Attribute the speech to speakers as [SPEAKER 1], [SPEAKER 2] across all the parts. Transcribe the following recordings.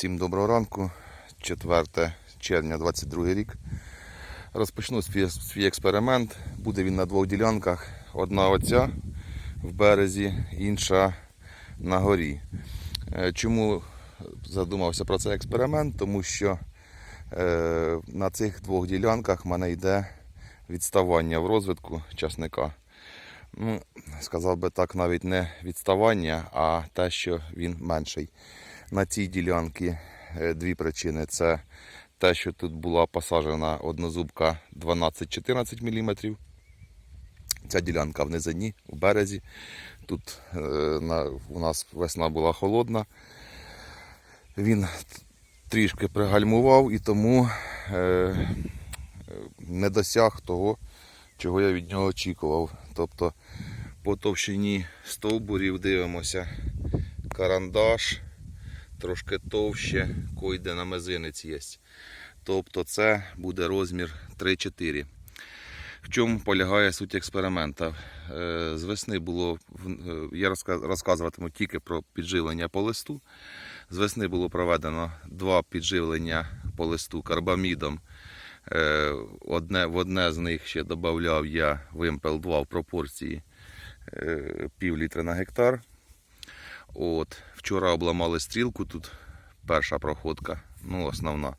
[SPEAKER 1] Всім доброго ранку, 4 червня 22 рік. Розпочну свій, експеримент. Буде він на двох ділянках. Одна оця в березі, інша на горі. Е, Чому задумався про цей експеримент? Тому що е, на цих двох ділянках в мене йде відставання в розвитку часника. Ну, сказав би так, навіть не відставання, а те, що він менший. На цій ділянці е, дві причини. Це те, що тут була посаджена однозубка 12-14 мм. Ця ділянка в низині, у березі. Тут е, на, у нас весна була холодна. Він трішки пригальмував і тому е, не досяг того, чого я від нього очікував. Тобто по товщині стовбурів дивимося карандаш, трошки товще, койде на мизинець є. Тобто це буде розмір 3-4. В чому полягає суть експеримента? Е, З весни було, е, я розказуватиму тільки про підживлення по листу. З весни було проведено два підживлення по листу карбамідом. Е, Одне, в одне з них ще додав я вимпел 2 в пропорції пів літра на гектар. От, вчора обламали стрілку, тут перша проходка, ну основна.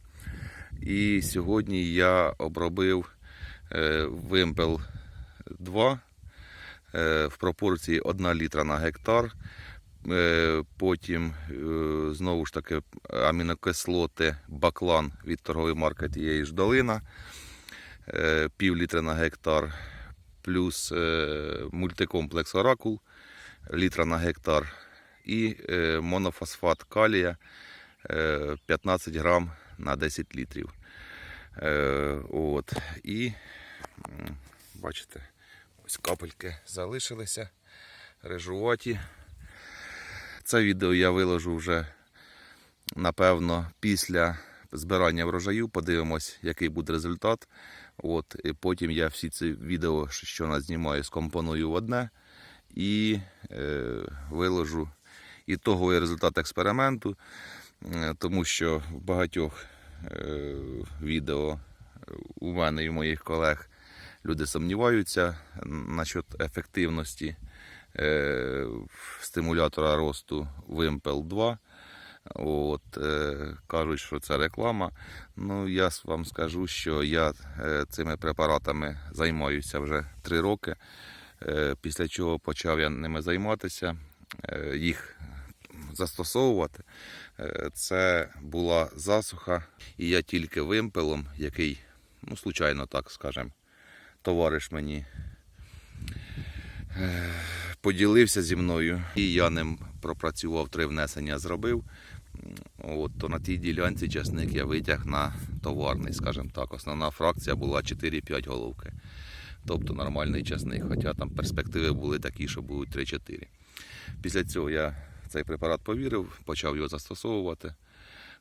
[SPEAKER 1] І сьогодні я обробив е, вимпел 2 е, в пропорції 1 літра на гектар. Е, Потім е, знову ж таки амінокислоти баклан від торгової марки тієї ж долина, е, пів літра на гектар, плюс е, мультикомплекс оракул літра на гектар і е, монофосфат калія е, 15 грам на 10 літрів. Е, От. І бачите, ось капельки залишилися рижуваті. Це відео я виложу вже, напевно, після збирання врожаю. Подивимось, який буде результат. От, і потім я всі ці відео, що назнімаю, скомпоную в одне і е, виложу ітоговий результат експерименту, Е, тому що в багатьох е, відео у мене і у моїх колег люди сумніваються насчет ефективності е, стимулятора росту Wimpel 2. От, кажуть, що це реклама. Ну, я вам скажу, що я цими препаратами займаюся вже 3 роки. Після чого почав я ними займатися, їх застосовувати. Е, Це була засуха, і я тільки вимпелом, який, ну, случайно так скажемо, товариш мені е, поділився зі мною, і я ним пропрацював три внесення, зробив. От, то на тій ділянці часник я витяг на товарний, скажімо так. Основна фракція була 4-5 головки. Тобто нормальний часник, хоча там перспективи були такі, що будуть 3-4. Після цього я цей препарат повірив, почав його застосовувати.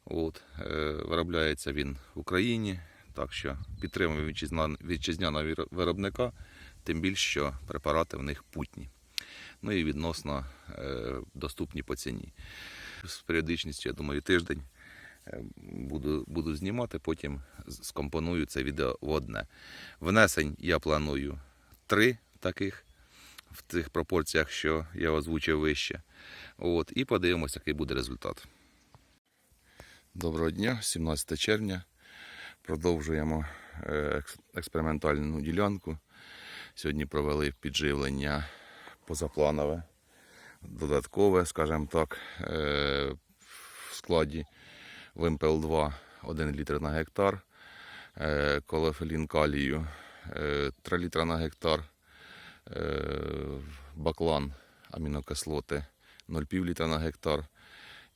[SPEAKER 1] От, е, виробляється він в Україні, так що підтримуємо вітчизняного виробника, тим більше, що препарати в них путні. Ну і відносно е, доступні по ціні. З періодичністю, я думаю, тиждень е, буду, буду знімати, потім скомпоную це відео в одне. Внесень я планую три таких в тих пропорціях, що я озвучив вище. От, і подивимося, який буде результат. Доброго дня, 17 червня. Продовжуємо е, експериментальну ділянку. Сьогодні провели підживлення позапланове, додаткове, скажімо так, е, в складі Вимпел 2 1 літр на гектар, е, колофелін калію е, 3 літра на гектар, баклан амінокислоти 0,5 літра на гектар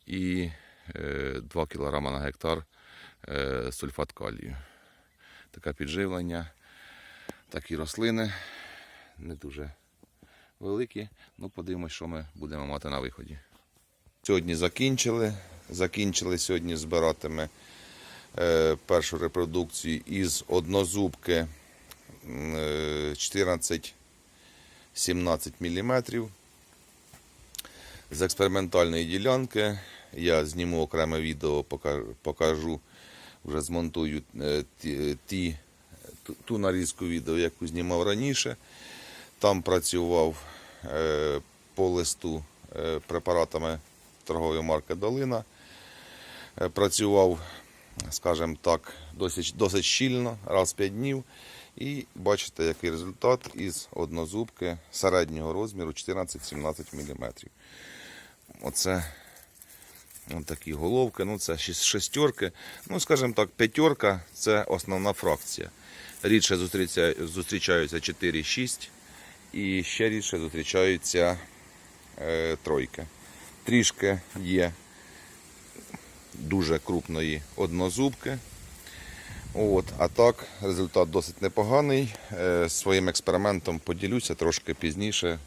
[SPEAKER 1] і е, 2 кг на гектар е, сульфат калію. Таке підживлення, такі рослини не дуже великі. Ну, подивимось, що ми будемо мати на виході. Сьогодні закінчили. Закінчили сьогодні збирати е, першу репродукцію із однозубки м, е, 14-17 мм. З експериментальної ділянки я зніму окреме відео, покажу, вже змонтую е, ті, ті- ту- нарізку відео, яку знімав раніше. Там працював е, по листу е, препаратами торгової марки Долина. Е, Працював, скажімо так, досить, досить щільно, раз в 5 днів. І бачите, який результат із однозубки середнього розміру 14-17 мм. Оце такі головки. Ну, це шестерки. Ну, скажімо так, п'ятерка це основна фракція. Рідше зустрічаються 4-6 і ще рідше зустрічаються е, тройки. Трішки є дуже крупної однозубки. От, а так, результат досить непоганий. Е, Своїм експериментом поділюся трошки пізніше,